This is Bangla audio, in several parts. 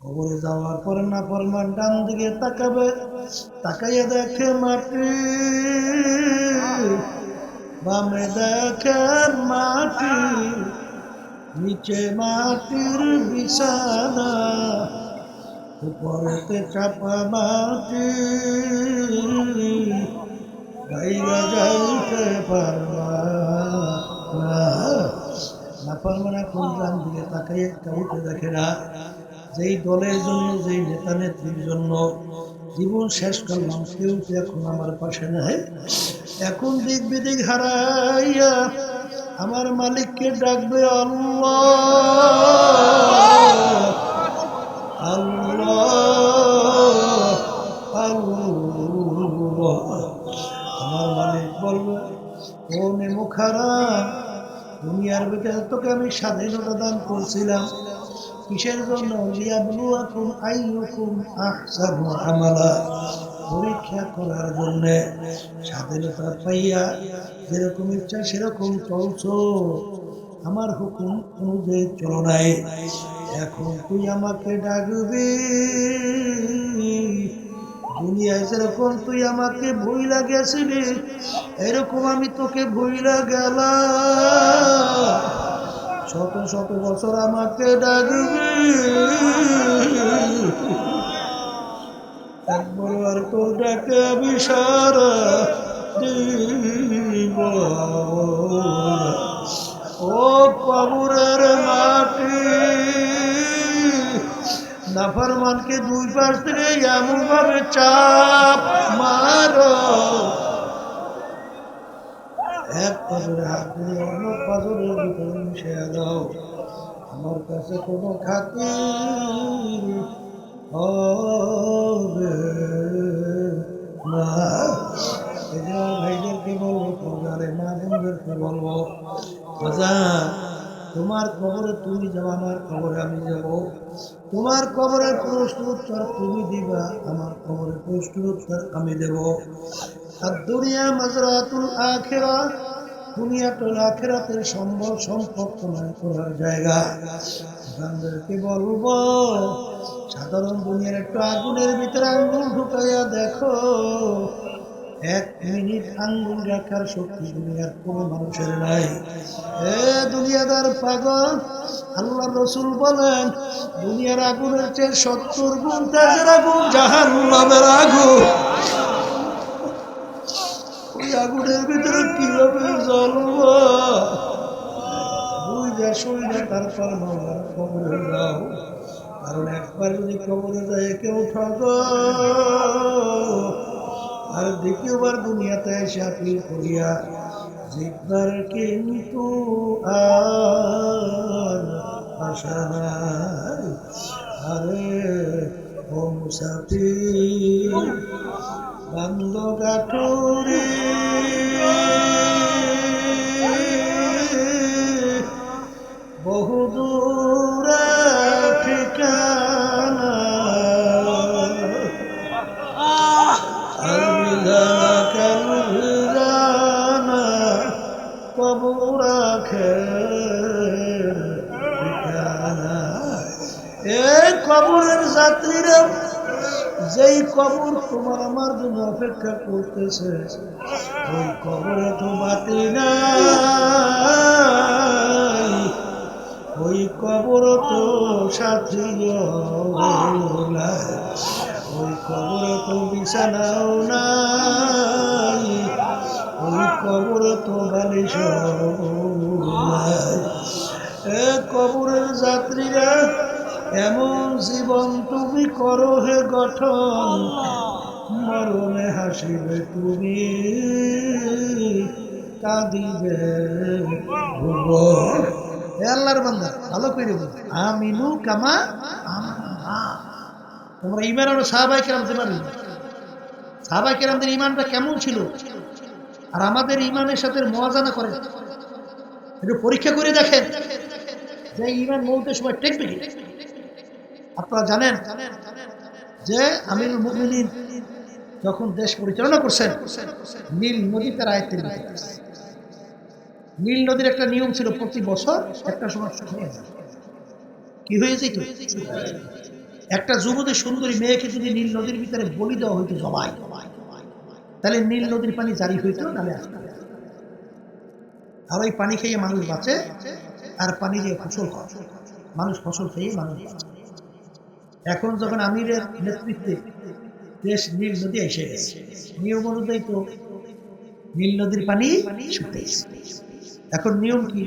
কবরে যাওয়ার পরে না ফরমান ডান দিকে তাকাবে, তাকাইয়া দেখে মাটি। বামে দেখে মাটি, নিচে মাটির বিছানা, উপরেতে চাপা মাটি। গাইয়া যাইতে পারবা না। পারবে না কোন গ্রাম দিকে তাকাই কাউকে দেখে না। যেই দলের জন্য, যেই নেতা নেত্রীর জন্য জীবন শেষ করলাম, কেউ তো এখন আমার পাশে নাই? এখন দিক বিদিক হারাইয়া আমার মালিককে ডাকবে আমার মালিক বলবে, ও নেমু খারাপ দুনিয়ার ভিতরে তোকে আমি স্বাধীনতা দান করছিলাম। কিসের জন্য? পরীক্ষা করার জন্য স্বাধীনতা পাইয়া যেরকম ইচ্ছা সেরকম চলছো। আমার হুকুম অনুযায়ী চলো নাই। এখন তুই আমাকে ডাকবি। দুনিয়ায় যেরকম তুই আমাকে ভুইলা গেছিলি, এরকম আমি তোকে ভুইলা গেলাম। শত শত বছর আমাকে ডাকবি। একবার তোর ডাকে আমি দিব। ও কবরের মাটি। নাফরমানকে দুই পাশ থেকে এমন ভাবে চাপ মারো এক পাজরে হাত দিয়ে অন্য পাজরের ভিতরে মিশে দাও আমার কাছে কোনো খাতির হবে না। এই ভাইদেরকে বলব পরিবারে মা বলব বাজার তোমার খবরে তুমি যাও, আমার খবরে আমি যাব। তোমার খবরের প্রশ্ন তুমি দিবা, আমার খবরের প্রশ্ন উত্তর আমি দেব। আর দুনিয়া মাজরাতুল আখেরা দুনিয়াটুল আখেরাতের সম্ভব সম্পদ প্রমাণ করার জায়গা। বান্দারকে বলব, সাধারণ দুনিয়ার একটু আগুনের ভিতরে আঙ্গুল ঢুকাইয়া দেখো। এক মিনিট আঙ্গুল রাখার শক্তি দুনিয়ার কোনো মানুষের নাই। এ দুনিয়াদার পাগল আল্লাহ রসুল বলেন, দুনিয়ার আগুনের চেয়ে সত্তর গুণ তেজের আগুন জাহান নামের আগুন। ওই আগুনের ভিতরে কীভাবে জ্বলব? বুঝা শুইনা তারপর মামার খবরে যাও কারণ একবার যদি খবরে যায় কেউ ঠগ আর দ্বিতীয়বার দুনিয়াতে এসে আপিল করিয়া জিতবার কিন্তু আর আরে ও মুসাফির, বান্দ গাঠুরি। দূরে ঠিকানা। আলবিদানা কালবিদানা কবর ঠিকানা। এই কবরের যাত্রীরা, যেই কবর তোমার আমার জন্য অপেক্ষা করতেছে, ওই কবরে তো বাতি নাই। ওই কবর তো সাথী ওই কবর তো বিছানাও নাই। ওই কবর তো বালিশ এ কবরের যাত্রীরা, এমন জীবন তুমি করো হে গঠন। মরণে হাসিবে তুমি, কাঁদিবে ভুবন। আল্লাহর ভালো করে আমিনু কামা। তোমরা ইমান সাহাবাই ইমানটা কেমন ছিল? আর আমাদের ইমানের সাথে মজানা করে একটু পরীক্ষা করে দেখেন। যে ইমান মৌতের সময় টেকবে কি? আপনারা জানেন যে আমিরুল মুমিনিন যখন দেশ পরিচালনা করছেন, নীল নদী তার আয়ত্তের। নীল নদীর একটা নিয়ম ছিল প্রতি বছর একটা সময় শুকিয়ে যায়। কি হয়ে যেত একটা যুবতী সুন্দরী মেয়েকে যদি নীল নদীর ভিতরে বলি দেওয়া হইতো জবাই, তাহলে নীল নদীর পানি জারি হইতো নালে আর ওই পানি খেয়ে মানুষ বাঁচে আর পানি দিয়ে ফসল হয় মানুষ ফসল খেয়ে মানুষ বাঁচে এখন যখন আমিরের নেতৃত্বে দেশ নীল নদী এসে গেছে, নিয়ম অনুযায়ী তো নীল নদীর পানি শুকিয়ে গেছে। এখন নিয়ম কি?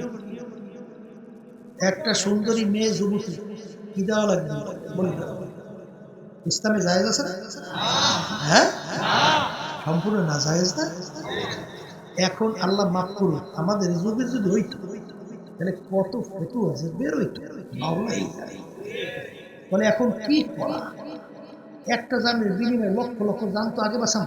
একটা সুন্দরী মেয়ে যুবতী, কি দেওয়া লাগবে? বলি ইসলামে জায়েজ আছে হ্যাঁ? সম্পূর্ণ না জায়েজ না? এখন আল্লাহ মাফ করুন আমাদের যুগে যদি হইতো। তাহলে কত ফটো আছে বের হইতো। বলে এখন কি করা? একটা জানের বিনিময়ে লক্ষ লক্ষ জান তো আগে বাঁচান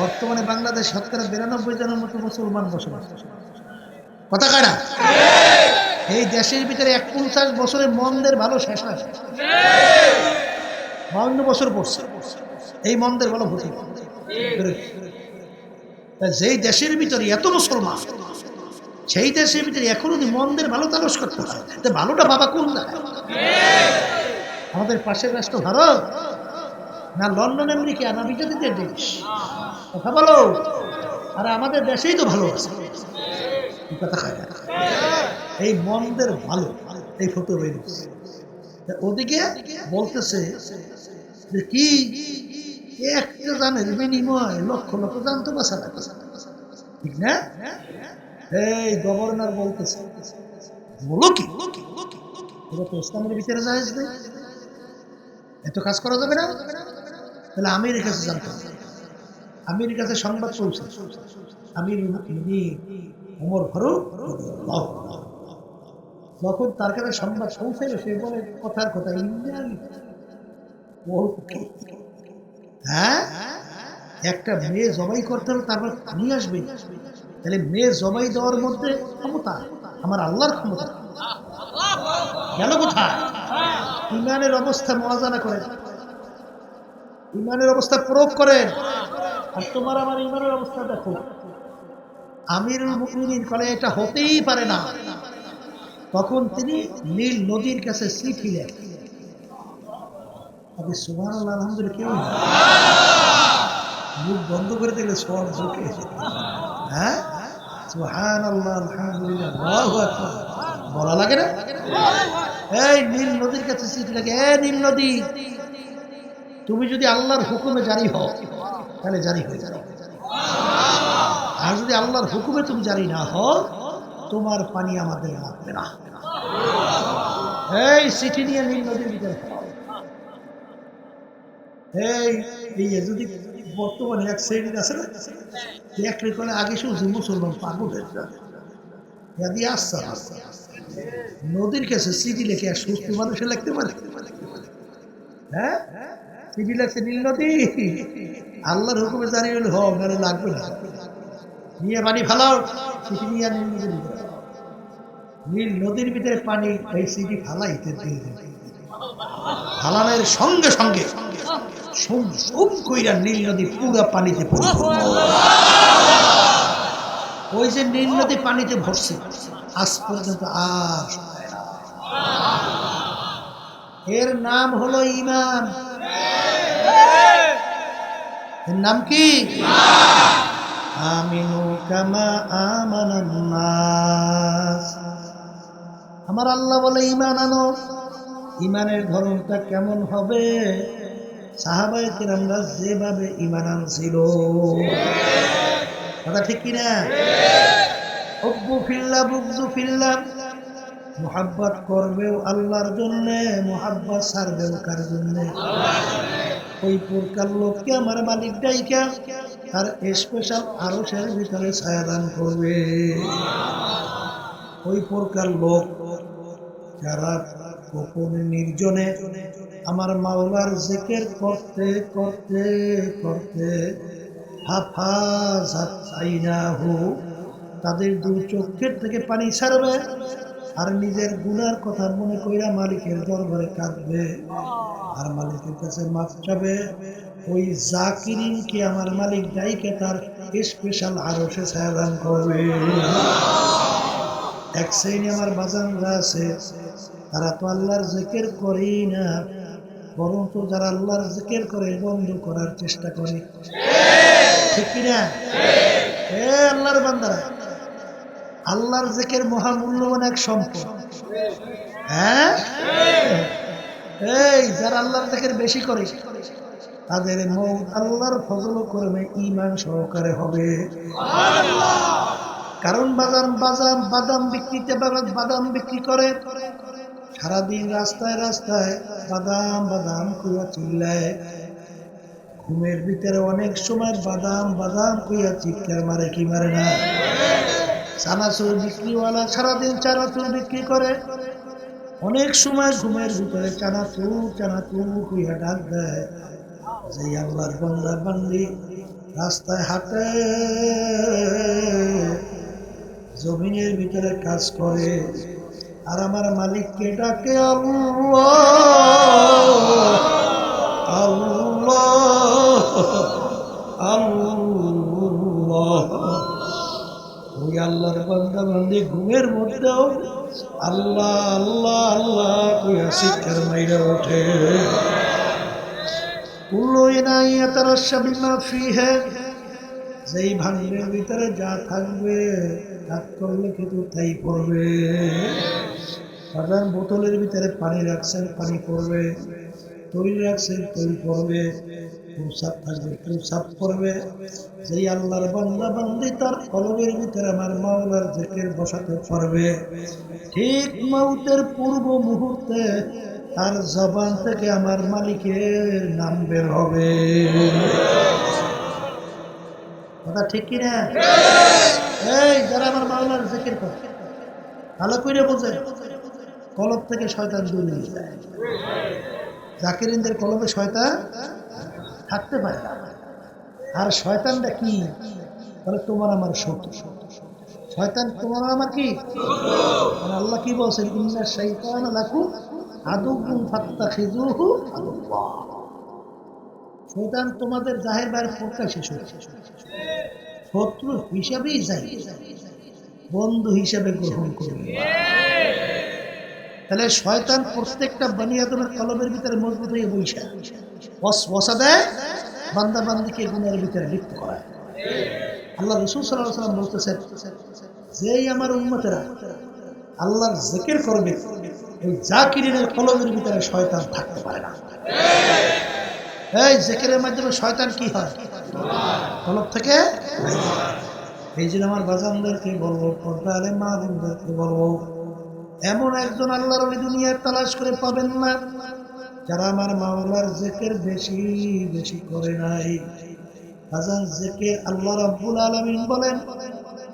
বর্তমানে বাংলাদেশ শতকরা বিরানব্বই জনের মতো মুসলমান বসবাস। কথা কয় না? এই দেশের ভিতরে এক পঞ্চাশ বছরের মন্দের ভালো শেষ হয় বাউন্ন বছর পড়ছে। এই মন্দের ভালো তা যেই দেশের ভিতরে এত মুসলমান, সেই দেশের ভিতরে এখনও মন্দের ভালো তালস করতে তা ভালোটা বাবা কোন জায়গায়? আমাদের পাশের রাষ্ট্র ভারত। না লন্ডন, আমেরিকা, না বিজাতিদের দেশ। কথা বলো। আর আমাদের দেশেই তো ভালো আছে। এই মন্দের ভালো, এই ফটো ওদিকে বলতেছে যে কি? একটা জানের বিনিময় লক্ষ লক্ষ জান তো লাগে ঠিক না? এই গভর্নর বলতেছে, বলো কি? এটা তো ইসলামের জায়েজ নেই। এত কাজ করা যাবে না? তাহলে আমির কাছে জানতে হবে আমির কাছে সংবাদ পৌঁছে। আমির ওমর ফারুক যখন তার কাছে সংবাদ পৌঁছাইল, সে বলে, কথার কথা ইন্ডিয়ান হ্যাঁ? একটা মেয়ে জবাই করতে হবে তারপর আমি আসবে। তাহলে মেয়ে জবাই দেওয়ার মধ্যে ক্ষমতা আমার আল্লাহর ক্ষমতা। গেল কোথায়? ইমানের অবস্থা মহাজানা করেন ইমানের অবস্থা প্রয়োগ করেন। আর তোমার আমার ইমানের অবস্থা দেখো। আমিরুল মুমিনিন বলে এটা হতেই পারে না। তখন তিনি নীল নদীর কাছে চিঠি লেখেন। আপনি সুমান আলহামদুলিল্লাহ কেউ মুখ বন্ধ করে দিলে সব ঝুঁকে। হ্যাঁ? সুহান আল্লাহ আলহামদুলিল্লাহ বলা লাগে না? এই নীল নদীর কাছে চিঠি লাগে এ নীল নদী তুমি যদি আল্লাহর হুকুমে জারি হও, তাহলে জারি হয়ে যাবে। আর যদি আল্লাহর হুকুমে তুমি জারি না হও, তোমার পানি আমাদের লাগবে না। এই চিঠি নিয়ে নীল নদীর ভিতরে এই যদি বর্তমানে এক শ্রেণির আছে না এক রেকলে আগে শুনছি মুসলমান পাগলের যদি আসছে আসছে নদীর কাছে চিঠি লিখে আর সুস্থ মানুষে লিখতে পারে। হ্যাঁ? নীল নদী। আল্লাহর হুকুমে হোক লাগবে না। নিয়ে পানি ফেলাও চিঠি নিয়ে নীল নদীর ভিতরে নীল নদীর ভিতরে পানি, এই দেবে। ফালানোর সঙ্গে সঙ্গে নীল নদী পুরা পানিতে ওই যে নীল নদী পানিতে ভরছে, আজ পর্যন্ত আর এর নাম হলো ইমান। এর নাম কি? আমিনু কামা আমানান নাস। আমার আল্লাহ বলে ইমান আনো। ইমানের ধরনটা কেমন হবে? সাহাবায় কিরামরা যেভাবে ইমান আনছিল। কথা ঠিক কিনা হব্বু ফিল্লা বুকজু ফিল্লা। মোহাব্বত করবেও আল্লাহর জন্য, মোহাব্বত সারবেও কার জন্য? ওই প্রকার লোককে আমার মালিক ডাইকা, তার স্পেশাল আরসের ভিতরে ছায়াদান করবে। ওই প্রকার লোক, যারা গোপনে নির্জনে আমার মাওলার জিকির করতে করতে করতে হাফাজাত আইনাহু তাদের দুই চোখের থেকে পানি ছাড়বে। আর নিজের গুনার কথা মনে কইরা মালিকের দরবারে কাঁদবে। আর মালিকের কাছে মাফ চাবে, ওই জাকিরিনকে আমার মালিক ডাইকে তার স্পেশাল আরও সে ছায়াদান করবে। এক শ্রেণি আমার বাজানরা আছে, তারা তো আল্লাহর জেকের করেই না বরং তো যারা আল্লাহর জেকের করে বন্ধ করার চেষ্টা করে। ঠিক কিনা? হে আল্লাহর বান্দারা আল্লাহর জেকের মহামূল্যবান এক সম্পদ। হ্যাঁ? এই যারা আল্লাহর জেকের বেশি করে তাদের মৌত আল্লাহর ফজল করবে ইমান সহকারে হবে। কারণ বাজার বাজার বাদাম বিক্রিতে বাদাম বিক্রি করে। সারাদিন রাস্তায় রাস্তায় বাদাম বাদাম কুয়া চিল্লায়। ঘুমের ভিতরে অনেক সময় বাদাম বাদাম কুইয়া চিৎকার মারে কি মারে না? চানাচুর বিক্রিওয়ালা সারাদিন চানাচুর বিক্রি করে। অনেক সময় ঘুমের ভিতরে চানাচুর চানাচুর কুইয়া ডাক দেয়। যে আল্লাহর বান্দা রাস্তায় হাঁটে, জমিনের ভিতরে কাজ করে। আর আমার মালিককে ডাকে আল্লাহ আল্লাহ। ওই আল্লাহর বান্দা বান্দি ঘুমের মধ্যেও আল্লাহ আল্লাহ আল্লাহ কইয়া শিক্ষার মাইরা ওঠে। কুল্লু ইনাইয়াতারাশা বিমা ফিহে যেই ভাঙের ভিতরে যা থাকবে কাজ করলে কিন্তু তাই পড়বে। সাধারণ বোতলের ভিতরে পানি রাখছেন, পানি পড়বে। তৈরি রাখছেন তৈরি পড়বে। তার ঠিক মৌতের পূর্ব মুহূর্তে তার জবান থেকে আমার মালিকের নাম বের হবে। কথা ঠিক কি না এই, যারা আমার মাওলার জিকির করে, ভালো করে কলব থেকে শয়তান দূর যায়। জাকিরিনদের কলবে শয়তান থাকতে পারে। আর শয়তানটা কি? বলে, তোমার আমার শত্রু। শয়তান, তোমার আমার কি? আল্লাহ কি বলছেন? ইন্না শৈতান লাকু আদুগুন ফাত্তা খিজুহু শয়তান তোমাদের জাহের বাইরে প্রকাশে শত্রু হিসাবেই যাই বন্ধু হিসাবে গ্রহণ করবে তাহলে শয়তান প্রত্যেকটা বানি আদমের কলমের ভিতরে মজবুত হয়ে বৈশা বসা দেয় বান্দা বান্দিকে গুণের ভিতরে লিপ্ত করায় আল্লাহ রসুল সাল্লাহ সাল্লাম বলতেছেন, যেই আমার উন্মতেরা আল্লাহর জেকের করবে, এই জাকিরিনের কলমের ভিতরে শয়তান থাকতে পারে না। এই জেকেরের মাধ্যমে শয়তান কি হয়? কলব থেকে এই জন্য আমার বাজানদেরকে বলব, পর্দারে মা বোনদেরকে বলব, এমন একজন আল্লাহর দুনিয়ার তালাশ করে পাবেন না। যারা আমার মাওলার জেকের বেশি বেশি করে নাই। বাজান জেকের আল্লাহ রাব্বুল আলামিন বলেন,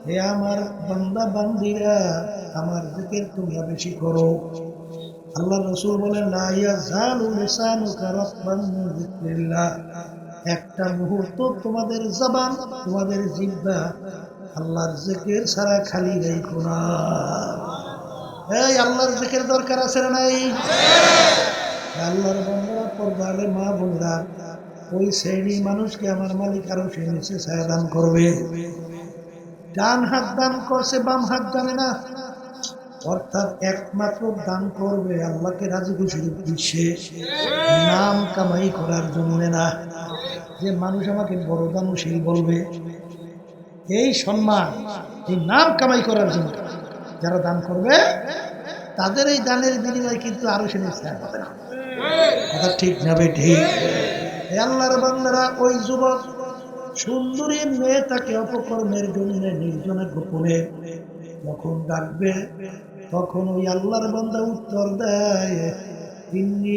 হে আমার বান্দা, বান্দিরা, আমার জেকের তোমরা বেশি করো। আল্লাহ রসুল বলেন একটা মুহূর্ত তোমাদের জবান, তোমাদের জিহ্বা আল্লাহর জিকির ছাড়া খালি রেখো না। এই আল্লাহর জিকির দরকার আছে না নাই? আল্লাহর বন্ধুরা পর্দালে মা বোনরা ওই শ্রেণি মানুষকে আমার মালিক আরও সে নিচে ছায়া দান করবে। ডান হাত দান করছে, বাম হাত জানে না। অর্থাৎ একমাত্র দান করবে আল্লাহকে রাজি খুশি দিচ্ছে। নাম কামাই করার জন্য না। যে মানুষ আমাকে বড় দানশীল বলবে। এই সম্মান, এই নাম কামাই করার জন্য যারা দান করবে, তাদের এই দানের বিনিময়ে কিন্তু আরও সে নিশ্চয় হবে না। কথা ঠিক যাবে ঠিক। আল্লাহর বান্দারা, ওই যুবক সুন্দরী মেয়ে তাকে অপকর্মের জন্য নির্জনে গোপনে যখন ডাকবে, তখন ওই আল্লাহর বান্দা উত্তর দেয়, ইন্নি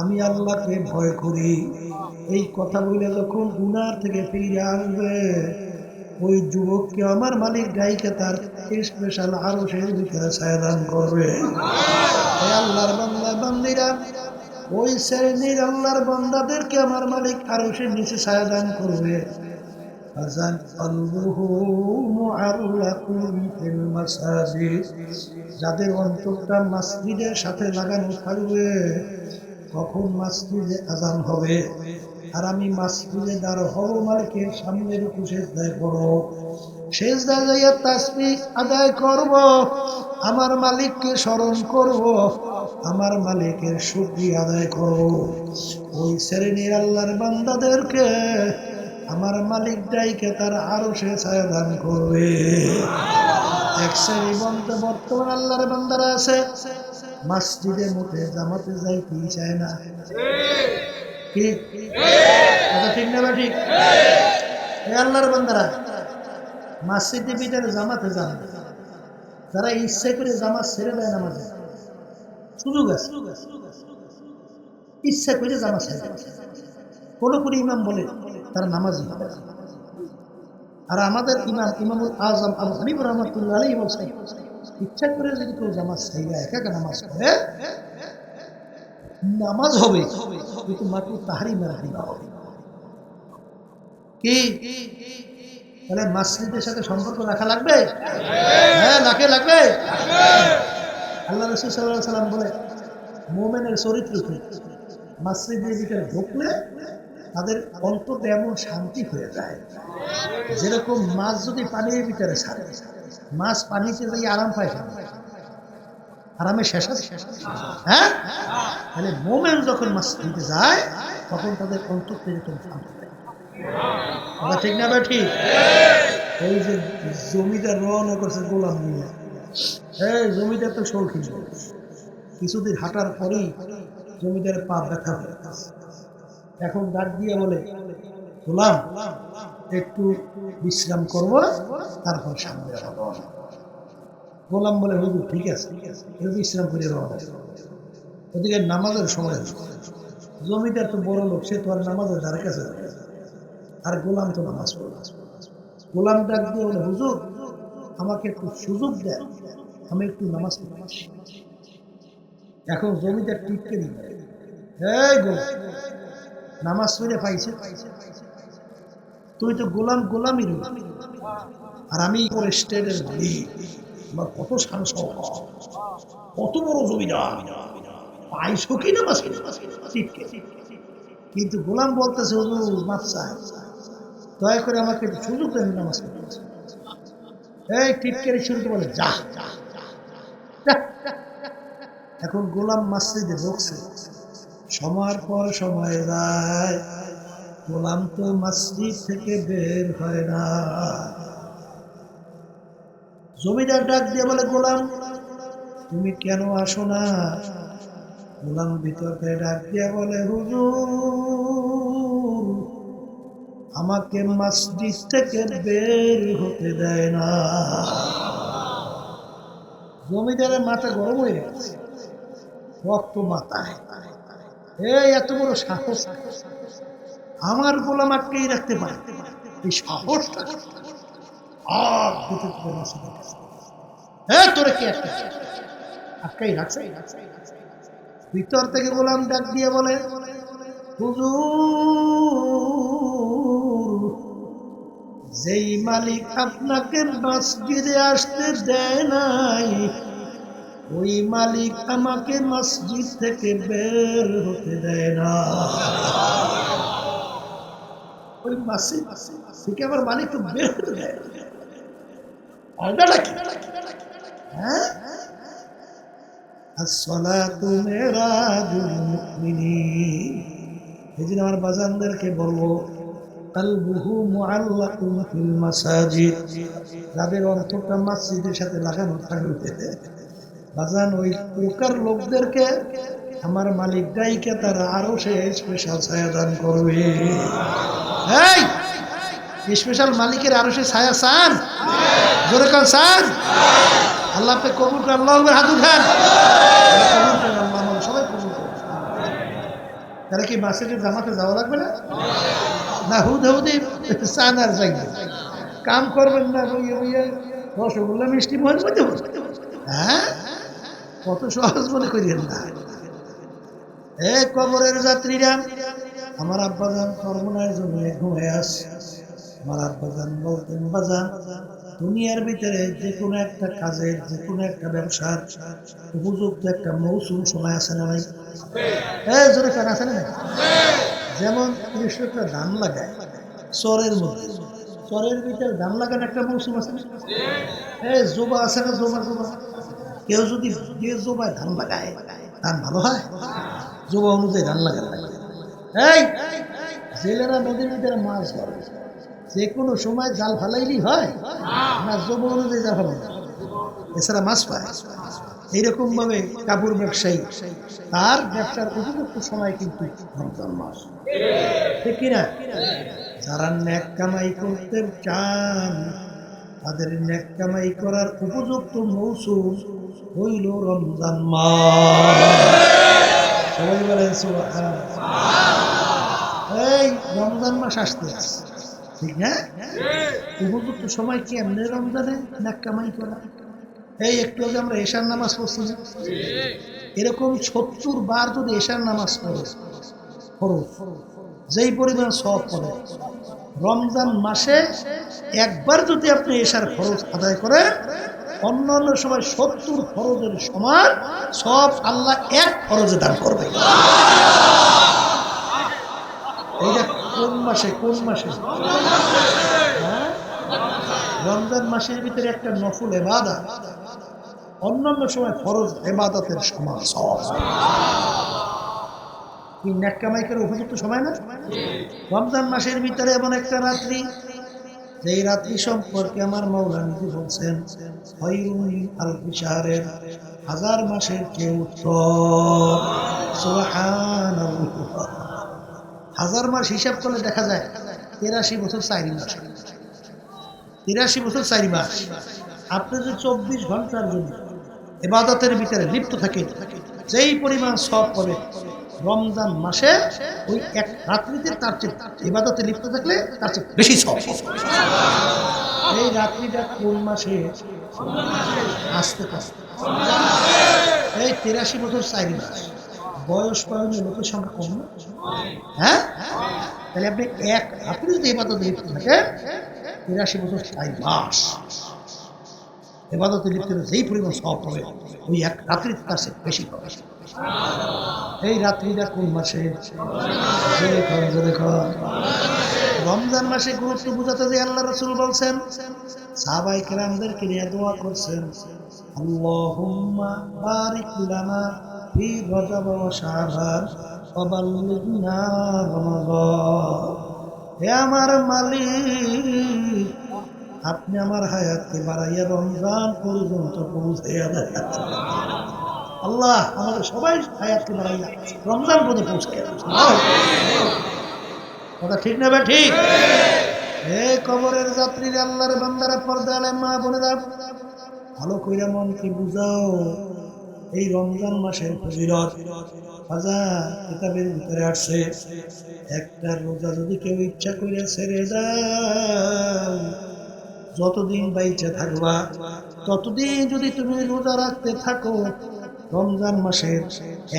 আমি আল্লাহকে ভয় করি। এই কথা বলে যখন গুনার থেকে ফিরে আসবে ওই যুবককে আমার মালিক গাইকে তার স্পেশাল আরও সেই ভিতরে ছায়াদান করবে। আল্লাহর বান্দা, বান্দিরা, ওই শ্রেণির আল্লাহর বান্দাদেরকে আমার মালিক আরও সে নিচে ছায়াদান করবে। যাদের অন্তরটা মসজিদের সাথে লাগানো থাকবে, কখন মসজিদে আজান হবে? আর আমি মসজিদে দাঁড় হব মালিকের সামনের কুশে দেয় করো শেষ দাঁড়িয়ে তাসবি আদায় করব। আমার মালিককে স্মরণ করব। আমার মালিকের শুক্রিয়া আদায় করব। ওই শ্রেণির আল্লাহর বান্দাদেরকে আমার মালিক ডাইকে তার আরও সে ছায়া দান করবে। এক শ্রেণি বলতে বর্তমান আল্লাহর বান্দারা আছে, মসজিদে মুখে জামাতে যাইতেই চায় না? যারা ইচ্ছে করে জামাত ছেড়ে দেয় নামাজে। সুযোগ আছে। ইচ্ছা করে জামা ছেড়ে। কোনো কোনো ইমাম বলে তারা নামাজ আর আমাদের ইমাম, ইমামুল আজম আবু হানিফ রহমতুল্লাহ আলী বলছেন, ইচ্ছা করে যদি কেউ জামাজ ছেড়ে একা নামাজ নামাজ হবে। কিন্তু মাত্র তাহারই মেরা দিবা হবে কি? তাহলে মাসজিদের সাথে সম্পর্ক রাখা লাগবে? হ্যাঁ রাখে, লাগবে। আল্লাহ রসুল সাল্লাহ সাল্লাম বলে, মোমেনের চরিত্র কি? মাসজিদের ভিতরে ঢুকলে তাদের অন্ততে এমন শান্তি হয়ে যায়। যেরকম মাছ যদি পানির ভিতরে ছাড়ে, মাছ পানিতে যাই আরাম পায় না আরামে শেষ আছে? হ্যাঁ? তাহলে মোমেন যখন দিতে যায়, তখন তাদের অন্তর এরকম শান্তি ঠিক না ঠিক? এই যে জমিদার রওনা করছে গোলাম নিয়ে এই জমিদার তো শৌখিন। কিছুদিন হাঁটার পরেই জমিদারের পা ব্যথা হয়ে এখন ডাক দিয়ে বলে, গোলাম, একটু বিশ্রাম করব, তারপর সামনে যাব গোলাম বলে হুজুর, ঠিক আছে। একটু বিশ্রাম করে রওনা ওদিকে নামাজের সময় জমিদার তো বড় লোক, সে তো আর নামাজের ধারে কাছে আর গোলাম তো নামাজ পড়ে গোলাম ডাক দিয়ে বলে, হুজুর, আমাকে একটু সুযোগ দেন। আমি একটু নামাজ পড়ছি। এখন জমিদার টিপকে দিবে এই গো নামাজ পড়ে পাইছে? তুই তো গোলাম, গোলামই আর আমি স্টেটের মালিক। আমার কত সাহস কত বড় জমিদার? পাইছো কি টিপকে কিন্তু গোলাম বলতেছে দয়া করে আমাকে সুযোগ দেন নামাজ এই টিটকারি শুনতে বলে যা। এখন গোলাম মসজিদে ঢুকছে। সময়ের পর সময় যায়। গোলাম তো মসজিদ থেকে বের হয় না। জমিদার ডাক দিয়ে বলে, গোলাম, তুমি কেন আসো না? গোলাম ভিতরতে ডাক দিয়ে বলে, হুজুর, আমাকে মসজিদ থেকে বের হতে দেয় না। জমিদারের মাথা গরম হয়ে গেছে, রক্ত মাথায়। এই এত বড় সাহস, আমার গোলাম আটকেই রাখতে পারে এই সাহসটা আর দুটো। এই তোরে কে আটকাই রাখছে ভিতর থেকে গোলাম ডাক দিয়ে বলে, হুজুর, যেই মালিক আপনাকে মসজিদে আসতে দেয় নাই, ওই মালিক আমাকে মসজিদ থেকে বের হতে দেয় না। ওই মাসি মাসি থেকে আমার মালিক তো বের হতে দেয় না। হ্যাঁ? আমার বাজানদেরকে বলব যাদের সাথে লাগানো থাকবে। বাজান, ওই প্রকার লোকদেরকে আমার মালিক গাইকে তারা আরও সে স্পেশাল ছায়া দান করবে। এই! স্পেশাল মালিকের আরও সে ছায়া চান জোরে কান চান আল্লাহ আপনি কবুল করেন আল্লাহ আকবার, করেন তাহলে কি জামাতে যাওয়া লাগবে না? না হুদ চান আর যাই কাম করবেন না রসগোল্লা মিষ্টি মনে করতে হ্যাঁ? কত সহজ মনে করিয়েন না। এ কবরের যাত্রীরা আমার আব্বাজান কর্মনার জন্য ঘুমিয়ে আসছে আমার আব্বাজান বলতেন বাজান দুনিয়ার ভিতরে যে কোনো একটা কাজের যে কোনো একটা ব্যবসার উপযুক্ত একটা মৌসুম সময় আছে না ভাই হ্যাঁ জোরে কেন, আছে না যেমন কৃষকরা ধান লাগায়, চরের মধ্যে। চরের ভিতরে ধান লাগান একটা মৌসুম আছে? এই জোবা আছে না জোবা? জোবা কেউ যদি যে জোবায় ধান লাগায়, ধান ভালো হয়? জোবা অনুযায়ী ধান লাগান এই, জেলেরা নদীর ভিতরে মাছ ধরে। যে কোনো সময় জাল ফালাইলেই হয়। না জোবা অনুযায়ী জাল ফালাই এছাড়া মাছ পায়। এইরকম ভাবে কাপড় ব্যবসায়ী। তার ব্যবসার উপযুক্ত সময় কিন্তু রমজান মাস। ঠিক কিনা? যারা ন্যাক কামাই করতে চান, তাদের ন্যাক কামাই করার উপযুক্ত মৌসুম হইল রমজান মাস। সবাই বলেন এই রমজান মাস আসতে আছে। ঠিক না? উপযুক্ত সময় কি এমনি রমজানে ন্যাক কামাই করা? এই, একটু আগে আমরা এশার নামাজ পড়ছি এরকম সত্তর বার যদি এশার নামাজ পড়ো যেই পরিমাণ সব পড়ে। রমজান মাসে একবার যদি আপনি এশার খরচ আদায় করেন অন্য অন্য সময় সত্তর খরচের সমান সব আল্লাহ এক খরচে দান করবে। এইটা কোন মাসে কোন মাসে হ্যাঁ? রমজান মাসের ভিতরে একটা নফল এবাদা অন্যান্য সময় ফরজ এবাদতের করে উপযুক্ত সময় না রমজান মাসের ভিতরে এমন একটা রাত্রি, যেই রাত্রি সম্পর্কে আমার মৌলা নিজে বলছেন হাজার মাসের উত্তম সুবহানাল্লাহ। হাজার মাস হিসাব করলে দেখা যায় তেরাশি বছর চারি মাস। তিরাশি বছর চারি মাস। আপনি যে চব্বিশ ঘণ্টার জন্য এবাদতের ভিতরে লিপ্ত থাকে, যেই পরিমাণ সব করে রমজান মাসে ওই এক রাত্রিতে তার চেয়ে এবাদতে লিপ্ত থাকলে তার চেয়ে বেশি সব। এই রাত্রিটা কোন মাসে? আসতে আসতে এই তিরাশি বছর চারি মাস। বয়স পালনের লোকের সংখ্যা কম হ্যাঁ? তাহলে আপনি এক, আপনি যদি এবাদত লিপ্ত থাকেন, তিরাশি বছর চার মাস এবাদতে লিপ্ত যেই পরিমাণ সব হবে ওই এক রাত্রিতে তার চেয়ে বেশি হবে এই রাত্রিটা কোন মাসে। রমজান মাসে গুরুত্ব বোঝাতে যে আল্লাহ রসুল বলছেন সাহাবাই কেরামদেরকে নিয়ে দোয়া করছেন, আল্লাহুম্মা বারিক লানা বাল্লিগনা রমাদান হে আমার মালিক, আপনি আমার হায়াতকে বাড়াইয়া রমজান পর্যন্ত পৌঁছাইয়া দেন। আল্লাহ আমাদের সবাই হায়াতকে বাড়াইয়া রমজান পর্যন্ত পৌঁছাইয়া। কথা ঠিক না বে ঠিক? হে কবরের যাত্রীর আল্লাহর বান্দারা পর্দা আলেম মা বোনেরা, ভালো কইরা মনকে বুঝাও। এই রমজান মাসের ফজিলত রাজা কিতাবের ভিতরে আসছে। একটা রোজা যদি কেউ ইচ্ছা করে ছেড়ে দাও যতদিন বাইচে থাকবা, ততদিন যদি তুমি রোজা রাখতে থাকো, রমজান মাসের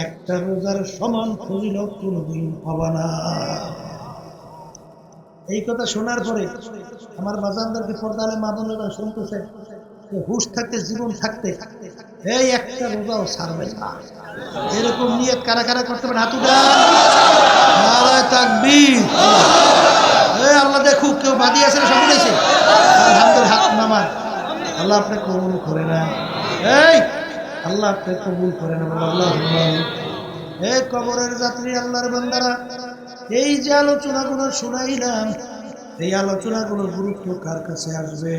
একটা রোজার সমান ফজিলত কোনোদিন পাবা না। এই কথা শোনার পরে আমার বাজানদারকে পর্দালে মা বোনেরা শুনতেছে। হুশ থাকতে, জীবন থাকতে, এই একটা রোজাও ছাড়বে না। এরকম নিয়ে কারা কারা করতে পারে? হাতুটা আল্লাহ দেখুক, কেউ বাদি আছে সব উঠেছে হাত নামান। আল্লাহ আপনি কবুল করে না। এই, আল্লাহ আপনি কবুল করে না আল্লাহ এই কবরের যাত্রী আল্লাহর বান্দারা, এই যে আলোচনাগুলো শুনাইলাম এই আলোচনাগুলোর গুরুত্ব কার কাছে আসবে?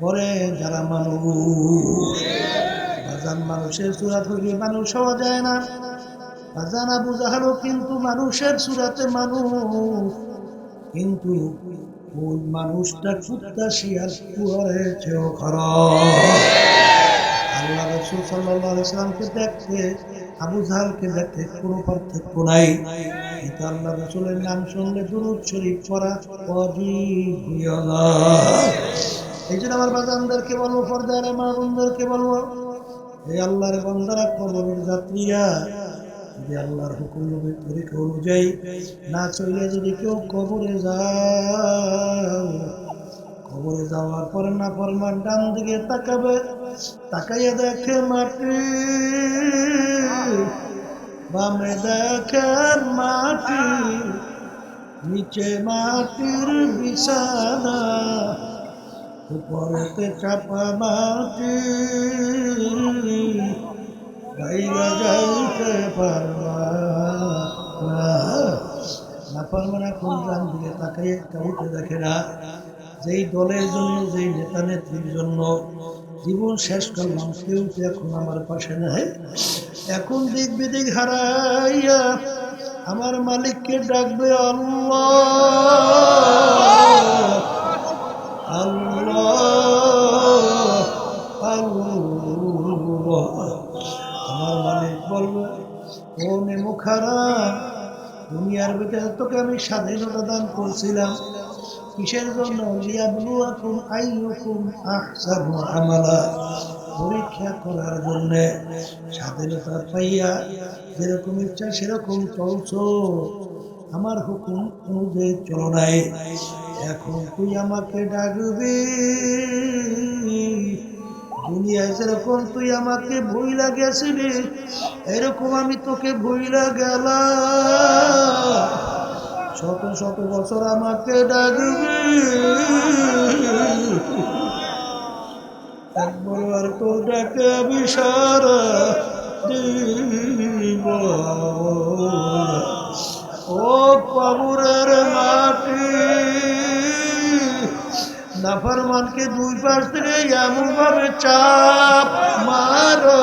পরে যারা মানুষ মানুষের চূড়া থেকে মানুষ হওয়া যায় না। বাজানা বোঝা হলো কিন্তু মানুষের চূড়াতে মানুষ। কিন্তু ওই মানুষটা কুত্তা, শিয়াল কুয়ারের চেয়েও খারাপ। আল্লাহ রসুল সাল্লাহ ইসলামকে দেখতে, আবু জাহালকে দেখতে কোনো পার্থক্য নাই। আল্লাহ রসুলের নাম শুনলে দুরুদ শরীফ পড়া এই জন্য আমার বাজানদেরকে বলব পর্দারে মা বোনদেরকে বলব এই যাত্রীরা আল্লাহর হুকুম অনুযায়ী না চলে যদি কেউ কবরে যাও, কবরে যাওয়ার পরে না ফরমান ডান দিকে তাকাবে, তাকাইয়া দেখে মাটি বামে দেখে মাটি, নিচে মাটির বিছানা, উপরেতে চাপা মাটি। বাইরা যাইতে পারবা না। কোন দিকে উঠে দেখে না। যেই দলের জন্য, যেই নেতা নেত্রীর জন্য জীবন শেষ করলাম, কেউ তো এখন আমার পাশে নাই। এখন দিক বিদিক হারাইয়া আমার মালিককে ডাকবে আমার মালিক বলবে ও নেমু খারাপ দুনিয়ার ভিতরে তোকে আমি স্বাধীনতা দান করছিলাম। কিসের জন্য? পরীক্ষা করার জন্য স্বাধীনতা পাইয়া যেরকম ইচ্ছা সেরকম চলছ আমার হুকুম অনুযায়ী চলো নাই। এখন তুই আমাকে ডাকবি। দুনিয়ায় যেরকম তুই আমাকে ভুইলা গেছিলি, এরকম আমি তোকে ভুইলা গেলাম। শত শত বছর আমাকে ডাকবি। একবার তোর ডাকে আমি ও কবরের মাটি, নাফরমানকে দুই পাশ থেকে এমন ভাবে চাপ মারো।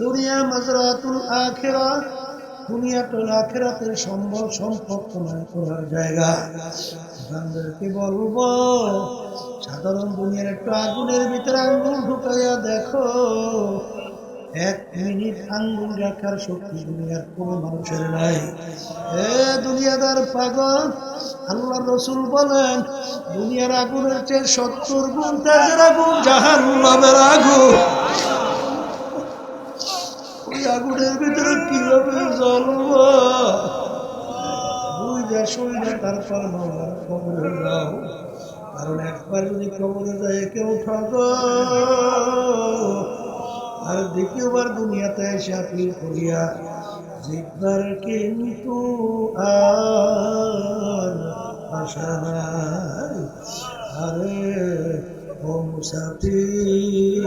দুনিয়া মাজরাতুল আখেরা। দুনিয়াটাল আখেরাতের সম্বল সম্পর্ক নয় করার জায়গা। আপনাদেরকে বলব? সাধারণ দুনিয়ার একটু আগুনের ভিতরে আঙ্গুল ঢুকাইয়া দেখো। এক মিনিট আঙ্গুল রাখার শক্তি দুনিয়ার কোনো মানুষের নাই। এ দুনিয়াদার পাগল, আল্লাহ রসুল বলেন, দুনিয়ার আগুনের চেয়ে সত্তর গুণ তেজের আগুন জাহান আগুন। আগুনের ভিতরে কীভাবে জ্বলব? বুঝা শুইনা তারপর মামার খবরে যাও কারণ একবার যদি খবরে যায় কেউ ঠগ। আর দ্বিতীয়বার দুনিয়াতে এসে আপিল করিয়া জিতবার কিন্তু আশা নাই। আরে ও মুসাফির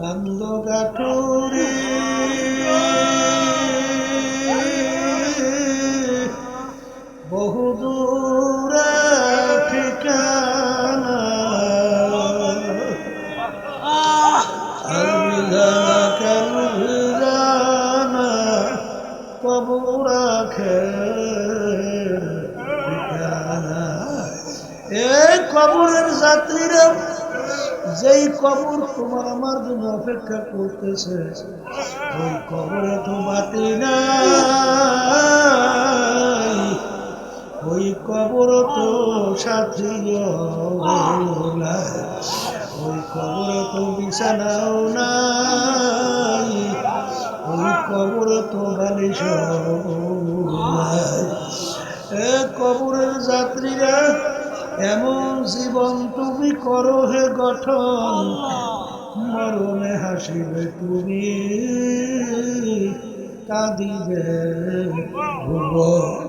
বান্দ গাঠুরি। বহু দূরে ঠিকানা। এই কবরের যাত্রীরা যেই কবর তোমার আমার জন্য অপেক্ষা করতেছে, ওই কবরে তো বাতি নাই। ওই কবর তো সাথী ওই কবর তো বিছানাও নাই। ওই কবর তো বালিশ এ কবরের যাত্রীরা এমন জীবন তুমি করো হে গঠন। মরণে হাসিবে তুমি কাঁদিবে। ভুবন